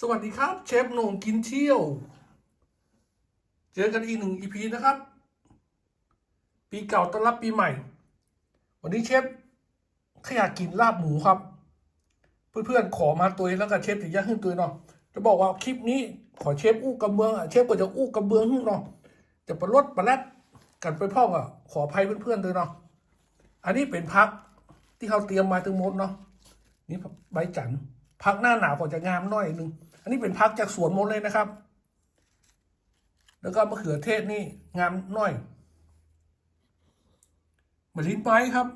สวัสดีครับ เชฟโหน่งกินเที่ยว เจอกันอีกหนึ่งอีพีนะครับ ปีเก่าต้อนรับปีใหม่ วันนี้เชฟขยากกินลาบหมูครับ เพื่อนๆขอมาตัวเองแล้วก็เชฟถึงยากขึ้นตัวเนาะจะบอกว่าคลิปนี้ขอเชฟอู้กระเบืองอะเชฟก็จะอู้กระเบืองขึ้นเนาะจะประลดประแลดกันไปพ่องอะขออภัยเพื่อนๆด้วยเนาะอันนี้เป็นพักที่เขาเตรียมมาทั้งหมดเนาะนี่ใบจันทร์ พักหน้าหนาวก็จะงามหน่อยนึง อันนี้เป็นพักจากสวนหมดเลยนะครับ แล้วก็มะเขือเทศนี่งามหน่อยมะลินไม้ครับ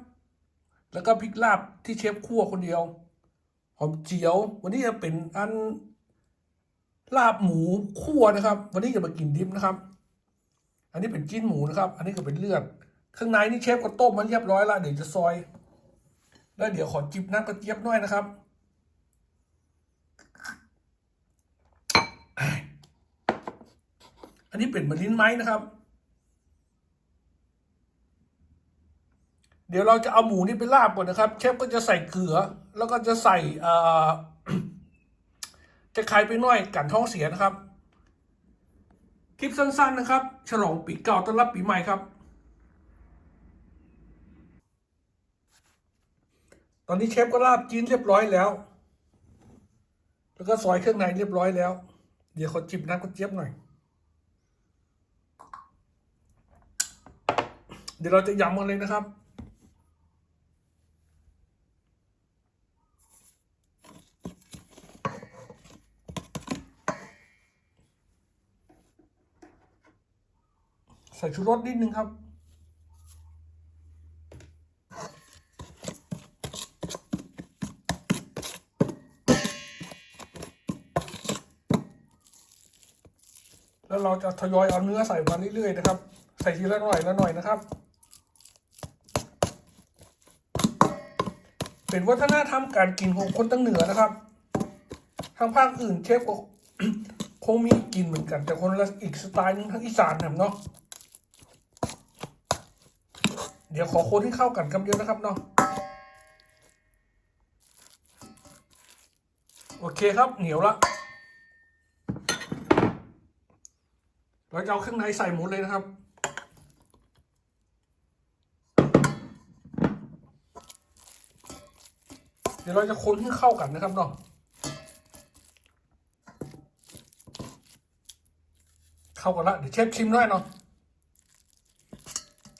แล้วก็พริกลาบที่เชฟคั่วคนเดียวหอมเจียว วันนี้จะเป็นอันลาบหมูคั่วนะครับ วันนี้จะมากินดิบนะครับ อันนี้เป็นจิ้นหมูนะครับ อันนี้ก็เป็นเลือด ข้างในนี่เชฟก็ต้มมันเรียบร้อยแล้วเดี๋ยวจะซอย แล้วเดี๋ยวขอจิบน้ำกระเจี๊ยบหน่อยนะครับ อันนี้เป็นมะลินไม้นะครับ เดี๋ยวเราจะเอาหมูนี่ไปลาบก่อนนะครับเชฟก็จะใส่เกลือ แล้วก็จะใส่เจะคายไปหน่อยกันท้องเสียนะครับ คลิปสั้น ๆนะครับ ฉลองปีเก่าต้อนรับปีใหม่ครับ ตอนนี้เชฟก็ลาบจีนเรียบร้อยแล้ว แล้วก็ซอยเครื่องในเรียบร้อยแล้ว เดี๋ยวขอจิบน้ำกระเจี๊ยบหน่อย เดี๋ยวเราจะย้ำกันเลยนะครับ ใส่ชูรสนิดนึงครับแล้วเราจะทยอยเอาเนื้อใส่มาเรื่อยๆนะครับ ใส่ทีละหน่อยละหน่อยนะครับ เป็นวัฒนธรรมการกินของคนตั้งเหนือนะครับ ทางภาคอื่นเชฟก็คงมีกินเหมือนกัน แต่คนละอีกสไตล์หนึงทางอีสานนะเนาะ เดี๋ยวขอคนที่เข้ากันคำเดียวนะครับเนาะ โอเคครับเหนียวละเราจะเอาเครื่องในใส่หมดเลยนะครับ เดี๋ยวเราจะคนให้เข้ากันนะครับเนาะเข้ากันละเดี๋ยวเชฟชิมหน่อยเนาะ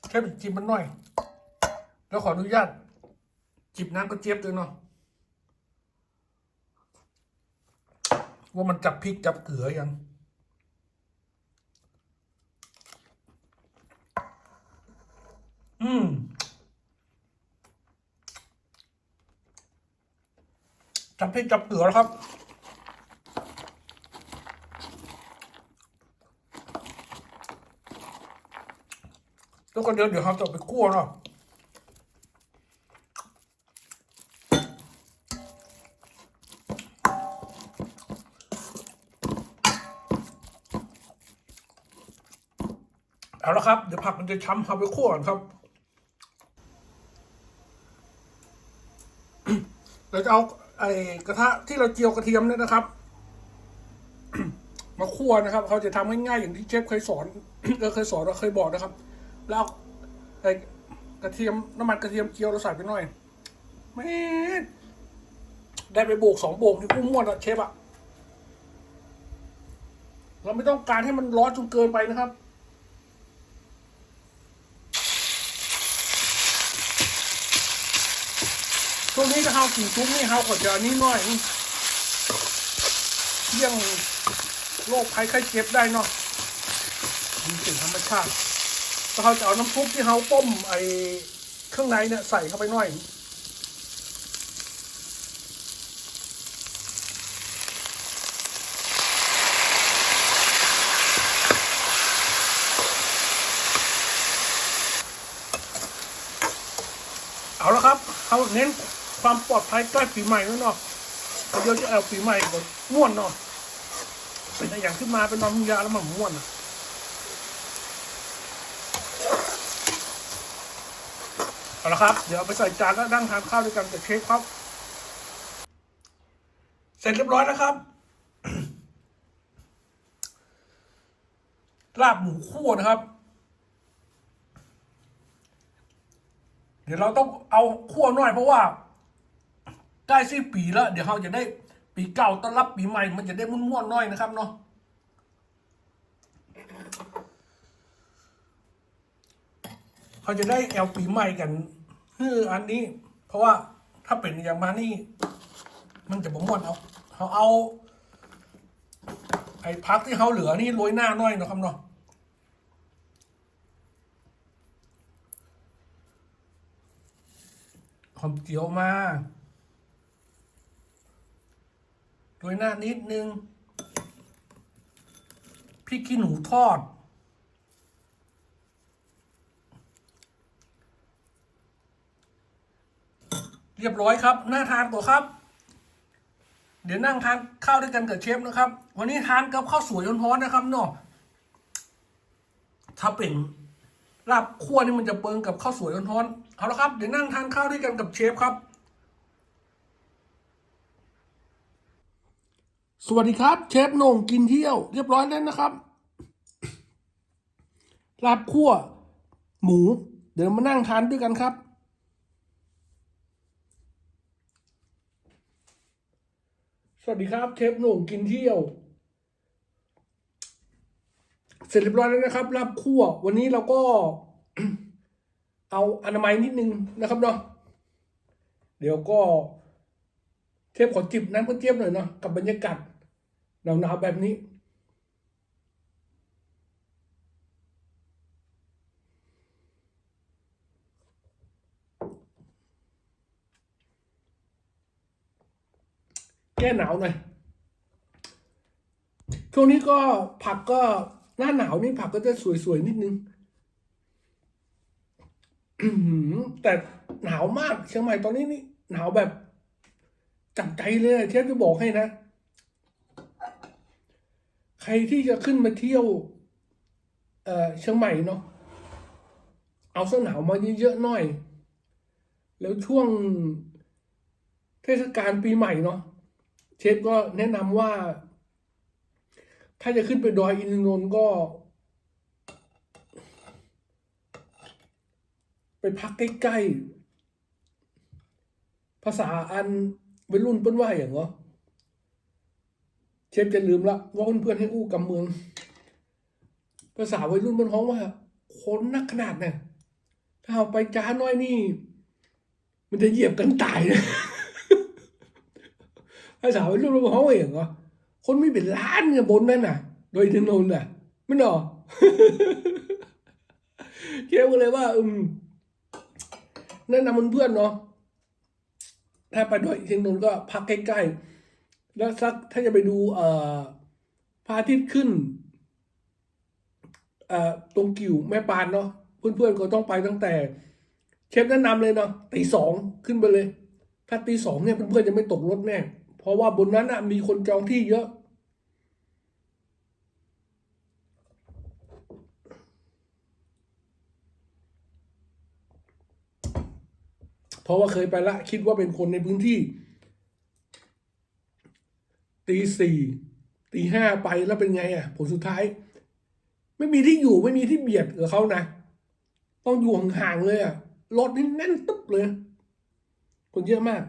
เชฟจิบมันหน่อย แล้วขออนุญาตจิบน้ำกระเจี๊ยบด้วยเนาะว่ามันจับพริกจับเกลือยัง อืม จับพริกจับเกลือแล้วครับ แล้วก็เดี๋ยวเดี๋ยวเราจะไปคั่วเนาะเอาละครับ เดี๋ยวผักมันจะช้ำเอาไปคั่วก่อนครับเราจะเอา ไอกระทะที่เราเจียวกระเทียมเนี่ยนะครับ มาคั่วนะครับ เขาจะทำง่ายๆอย่างที่เชฟเคยสอนเออเคยสอนเราเคยบอกนะครับ แล้วเอาไอกระเทียมน้ำมันกระเทียมเจียวเราใส่ไปหน่อยแม่ได้ไปโบกสองโบกที่กุ้งม้วนอะเชฟอะเราไม่ต้องการให้มันร้อนจนเกินไปนะครับ ช่วงนี้ถ้าเฮากินซุปนี่เฮาก็จะนี่หน่อยเลี่ยงโรคภัยไข้เจ็บได้เนาะมีสิ่งธรรมชาติถ้าเขาจะเอาน้ำซุปที่เฮาต้มไอ้เครื่องในเนี่ยใส่เข้าไปหน่อยเอาละครับเขาเน้น ความปลอดภัยใกล้ฝีใหม่แล้วเนาะเดี๋ยวจะเอาฝีใหม่ก่อนม้วนเนาะเป็นอย่างขึ้นมาเป็นน้ำยาแล้วมันม้วนอะเอาละครับ เดี๋ยวไปใส่จานแล้วนั่งทานข้าวด้วยกันกับเค้กครับ เสร็จเรียบร้อยนะครับ ลาบหมูคั่วนะครับ เดี๋ยวเราต้องเอาคั่วหน่อยเพราะว่า ใกล้สิ้นปีแล้ว เดี๋ยวเราจะได้ปีเก่าต้อนรับปีใหม่ มันจะได้ม่วนๆหน่อยนะครับเนาะเขาจะได้แอลปีใหม่กันคืออันนี้ เพราะว่าถ้าเป็นอย่างมานี่ มันจะบ่ม่วนเอาเขาเอา ไอ้พักที่เขาเหลือนี่โรยหน้าน่อยนะครับเนาะหอมเจียวมา โรยหน้านิดนึงพริกขี้หนูทอด เรียบร้อยครับ น่าทานกว่าครับ เดี๋ยวนั่งทานข้าวด้วยกันกับเชฟนะครับ วันนี้ทานกับข้าวสวยร้อนๆนะครับเนาะถ้าเป็นลาบคั่วนี่มันจะเปิงกับข้าวสวยร้อนๆเอาละครับ เดี๋ยวนั่งทานข้าวด้วยกันกับเชฟครับ สวัสดีครับ เชฟโหน่งกินเที่ยว เรียบร้อยแล้วนะครับลาบคั่ว หมู เดี๋ยวมานั่งทานด้วยกันครับ สวัสดีครับ เชฟโหน่งกินเที่ยว เสร็จเรียบร้อยแล้วนะครับลาบคั่ว วันนี้เราก็ เอาอนามัยนิดนึงนะครับเนาะเดี๋ยวก็เชฟขอจิบน้ำกระเจี๊ยบหน่อยเนาะกับบรรยากาศ หนาวๆแบบนี้ แก้หนาวหน่อยช่วงนี้ก็ผักก็หน้าหนาวนี่ผักก็จะสวยๆนิดนึงแต่หนาวมากเชียงใหม่ตอนนี้นี่หนาวแบบจับใจเลยเชฟจะบอกให้นะ ใครที่จะขึ้นมาเที่ยวเอ่อเชียงใหม่เนาะเอาเสื้อหนาวมาเยอะๆหน่อย แล้วช่วงเทศกาลปีใหม่เนาะเชฟก็แนะนำว่า ถ้าจะขึ้นไปดอยอินทนนท์ก็ ไปพักใกล้ๆภาษาอันวัยรุ่นเปิ้นว่าอย่างเหรอ เชฟจะลืมละว่าเพื่อนๆให้อู้กำเมือง ภาษาวัยรุ่นมันฮ้องว่าคนนักขนาดเนี่ยถ้าเอาไปจ้าน้อยนี่ มันจะเหยียบกันตายนะภาษาวัยรุ่นมันฮ้องว่าองเหรอคนไม่เป็นล้านเนี่ยบนนั่นน่ะ โดยถนนน่ะไม่หรอเชฟก็เลยว่า อืมแนะนำเพื่อนๆเนาะถ้าไปดยอินทนนก็พักใกล้ๆ แล้วสักถ้าจะไปดูเอ่อพระอาทิตย์ขึ้นเอ่อตรงกิ่วแม่ปานเนาะเพื่อนๆก็ต้องไปตั้งแต่ เชฟแนะนำเลยเนาะตีสองขึ้นไปเลย ถ้าตีสองเนี่ยเพื่อนๆจะไม่ตกรถแน่เพราะว่าบนนั้นน่ะมีคนจองที่เยอะเพราะว่าเคยไปละคิดว่าเป็นคนในพื้นที่ ตีสี่ตีห้าไปแล้วเป็นไงอะ ผลสุดท้าย ไม่มีที่อยู่ไม่มีที่เบียดกับเขานะ ต้องอยู่ห่างๆเลยอะรถนี่แน่นตึ๊บเลย คนเยอะมาก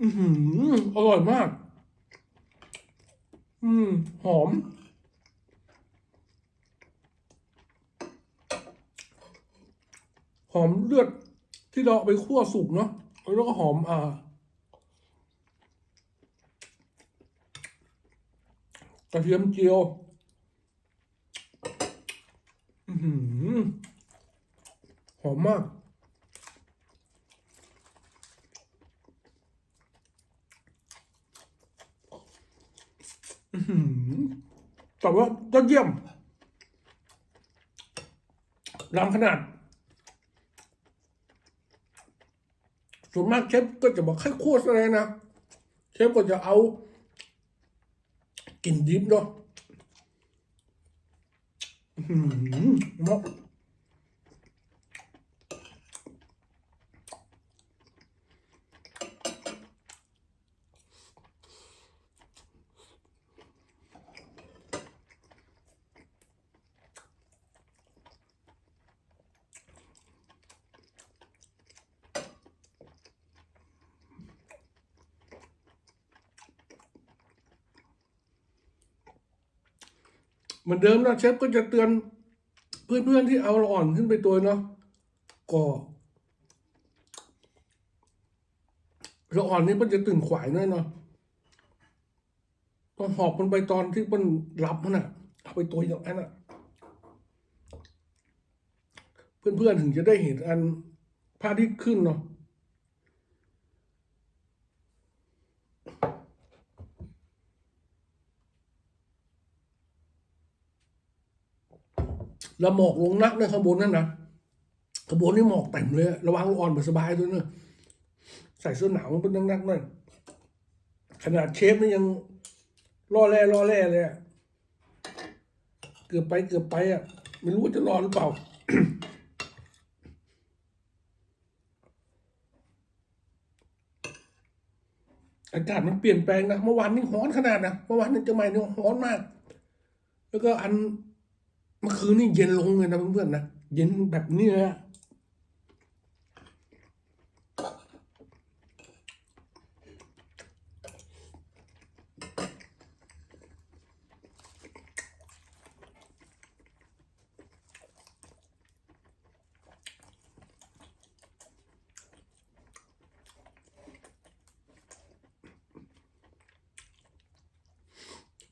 อือหืออร่อยมาก อืม หอม หอมเลือดที่เราไปคั่วสุกเนาะแล้วก็หอมอ่ากระเทียมเจียว หอมมาก แต่ว่ายอดเยี่ยมล้ำขนาด ส่วนมากเชฟก็จะบอกให้คั่วอะไรนะเชฟก็จะเอากลิ่นดิบเนาะนา เหมือนเดิมนะเชฟก็จะเตือนเพื่อนๆที่เอาอ่อนขึ้นไปตัวเนาะก็เราอ่อนนี่มันจะตื่นขวายหน่อยเนาะต้องหอบมันไปตอนที่มันรับมันอะเอาไปตัวอย่างนั้นอะเพื่อนๆถึงจะได้เห็นอันพระอาทิตย์ขึ้นเนาะ แล้วหมอกลงนักในข้างบนนั่นนะข้างบนนี่หมอกเต็มเลย ระวังอ่อนแบบสบายด้วยเนอะใส่เสื้อหนาวมันเป็นนักๆหน่อยขนาดเชฟนี่ยังล่อแร่ล่อแร่เลยอะเกือบไปเกือบไปอะ ไม่รู้จะรอหรือเปล่าอากาศมันเปลี่ยนแปลงนะเมื่อวานนี่ร้อนขนาดนะเมื่อวานนี่จะไม่นี่ร้อนมาก แล้วก็อัน มื่อคืนนี่เย็นลงเลยนะเพื่อนๆนะเย็นแบบนี้เลยอะ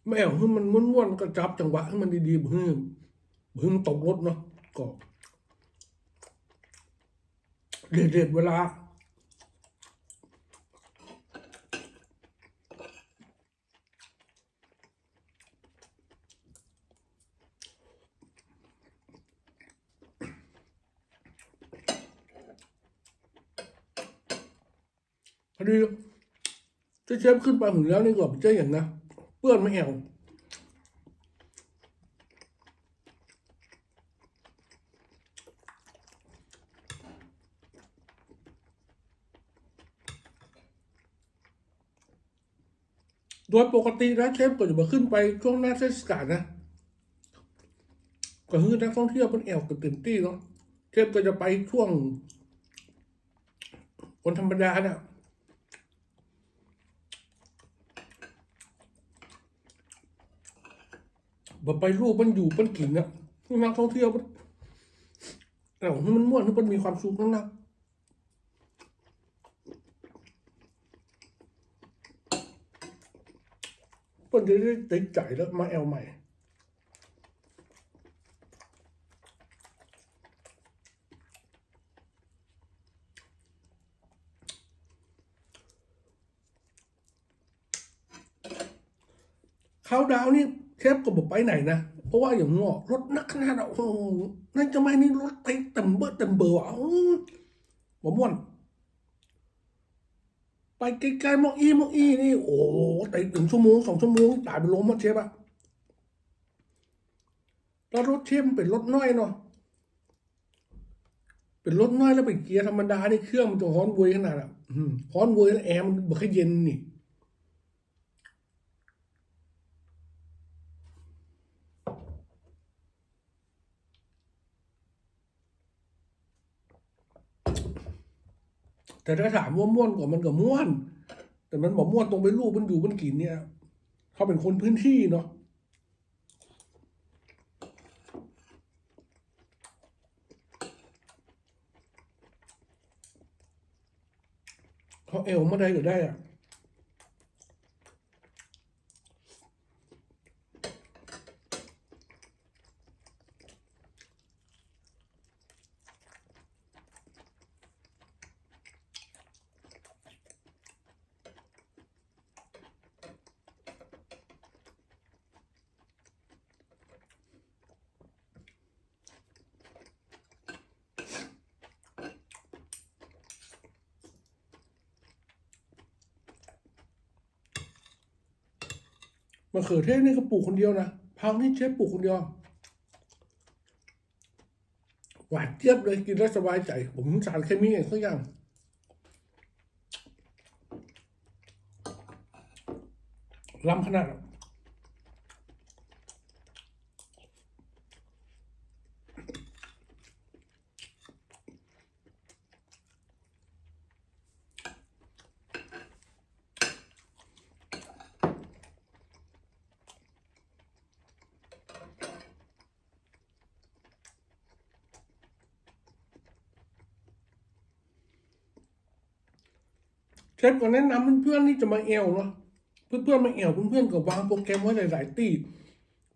ไม่เอาให้มันม้วนๆกระจับจังหวะให้มันดีๆเพื่อ พิ่งตกรถเนาะก็เด็ดๆเวลา พอดีจ๊เชฟขึ้นไปถึงแล้วนี่ก็เจ๊อย่างนะ เปื้อนไม่แอว โดยปกตินะเชฟก็จะมาขึ้นไปช่วงหน้าเทศกาลนะก็คือนักท่องเที่ยวเป็นแอวกับเต็มที่เนาะเชฟก็จะไปช่วงวันธรรมดาเนี่ยบ่ไปรูปมันอยู่มันกินอะนักท่องเที่ยวมันแต่ให้มันม่วนมันมีความสุขนั่นนะมันจะได้ติดใจแล้วมาแอลใหม่เขาดาวนี่เชฟก็บอกไปไหนนะ เพราะว่าอย่างงอรถนักขนาดอะโอ้นั่นจะไม่นี่รถติดเต็มเบอร์เต็มเบอร์อะอื้อบ่ม่วน ไปไกลๆมอกอีมอกอีนี่โอ้โหติดถึงชั่วโมงสองชั่วโมงตายไปล้มมาเชฟอะแล้วรถเชฟเป็นรถน้อยเนาะเป็นรถน้อยแล้วเป็นเกียร์ธรรมดานี่เครื่องมันจะฮ้อนเวยขนาดอะฮ้อนเวยแล้วแอร์มันบ่ค่อยเย็นนี่ แต่ถ้าถามว่าม่วนกว่ามันก็ม่วน แต่มันบอกม่วนตรงไปรูปมันอยู่มันกินเนี่ย เขาเป็นคนพื้นที่เนาะเขาเอวมาได้ก็ได้อะ มะเขือเทศนี่ก็ปลูกคนเดียวนะพังนี่เชฟปลูกคนเดียว หวานเจี๊ยบเลยกินแล้วสบายใจ ผมสารเคมีอย่างสักอย่างล้ำขนาด อะฟก็แนะนำเพื่อนๆที่จะมาแอลเนาะเพื่อนๆมาแอลเพื่อนๆก็วางโปรแกรมไว้หลายๆตี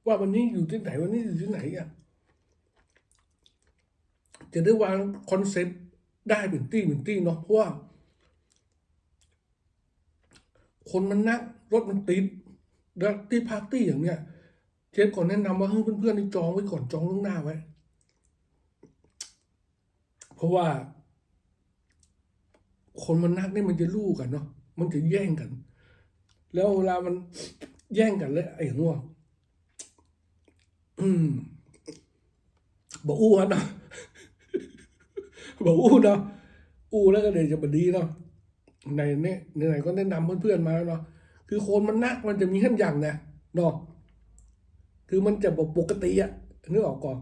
ว่าวันนี้อยู่ที่ไหนวันนี้อยู่ที่ไหนอะจะได้วางคอนเซ็ปต์ได้เป็นตี้เป็นตี้เนาะเพราะว่าคนมันนักรถมันติดแล้วที่พักตี้อย่างเนี้ยเชฟก่อนแนะนำว่าให้เพื่อนๆนี่จองไว้ก่อนจองล่วงหน้าไว้ เพราะว่า คนมันนักนี่มันจะลู่กันเนาะมันจะแย่งกัน แล้วเวลามันแย่งกันแล้วไอ้หัวอืมบอกอู้อะเนาะบอกอู้เนาะอู้แล้วก็เลยวจะมาดีเนาะในเนี่ยไหนก็แนะนำเพื่อนๆมาแล้วเนาะคือคนมันนักมันจะมีขั้นอย่างนะเนาะคือมันจะบอกปกติอะนึกออกก่อน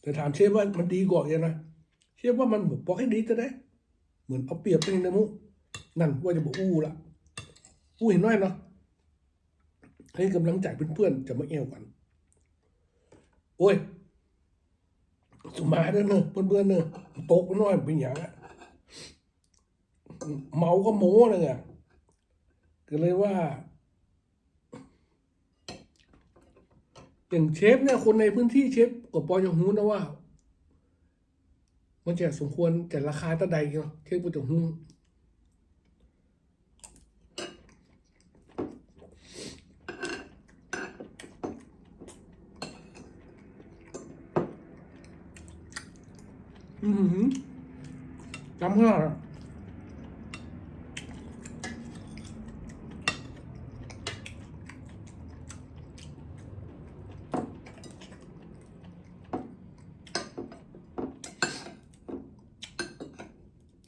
แต่ถามเชฟว่ามันดีกว่ายังนะเชฟว่ามันบอกให้ดีจะได้ เหมือนเอาเปรียบตัวเองนะมุนั่นว่าจะบอกอู้ละอู้เห็นน้อยเนาะให้กำลังใจเพื่อนๆจะมาเอวกันโอ้ยสมาเด้อเนอะเพื่อนๆเนอะตกไปหน้อยเป็นอย่างอะเมาก็โม้เลยอะก็เลยว่า อย่างเชฟเนี่ยคนในพื้นที่เชฟก็พอจะหูนะว่า มันจะสมควรจะราคาเท่าใดเนาะเชฟก็จะหูอือหือจำเพื่อ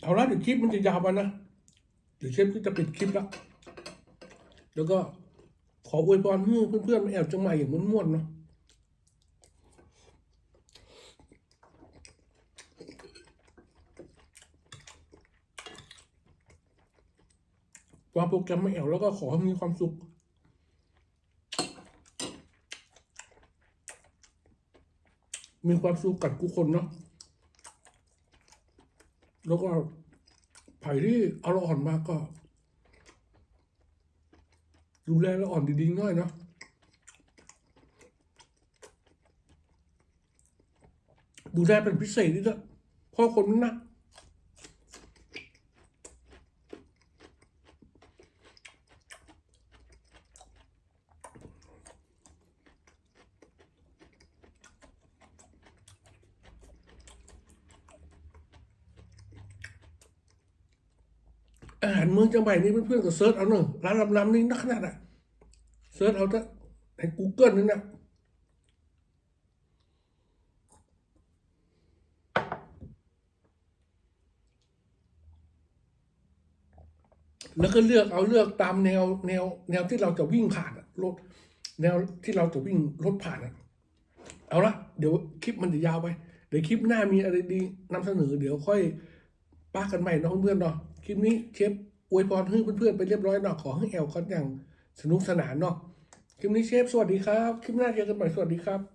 เอาละเดี๋ยวคลิปมันจะยาวไปนะ เดี๋ยวเชฟก็จะปิดคลิปแล้ว แล้วก็ขออวยพรให้เพื่อนๆมาแอบจังใหม่อย่างม่วนๆเนาะวางโปรแกรมไม่แอวแล้วก็ขอให้มีความสุข มีความสุขกับทุกคนเนาะ แล้วก็ไผ่ที่เอาเราอ่อนมากก็ดูแลแล้วอ่อนดีๆน่อยนะดูแลเป็นพิเศษนิดละพ่อคนมันนะ อาหารเมืองจังใหม่นี่เพื่อนๆก็เซิร์ชเอาเนอะร้านลำๆนี่นักขนาดอะเซิร์ชเอาเถ้าใน Google นี่นะแล้วก็เลือกเอาเลือกตามแนวแนว แนวที่เราจะวิ่งผ่านอะรถแนวที่เราจะวิ่งรถผ่านอะเอาละเดี๋ยวคลิปมันจะยาวไป เดี๋ยวคลิปหน้ามีอะไรดีนำเสนอ เดี๋ยวค่อยป้ากันใหม่เนาะเพื่อนๆเนาะคลิปนี้เชฟ อวยพรให้เพื่อนๆไปเรียบร้อยเนาะขอให้แอลกันอย่างสนุกสนานเนาะคลิปนี้เชฟสวัสดีครับ คลิปหน้าเจอกันใหม่สวัสดีครับ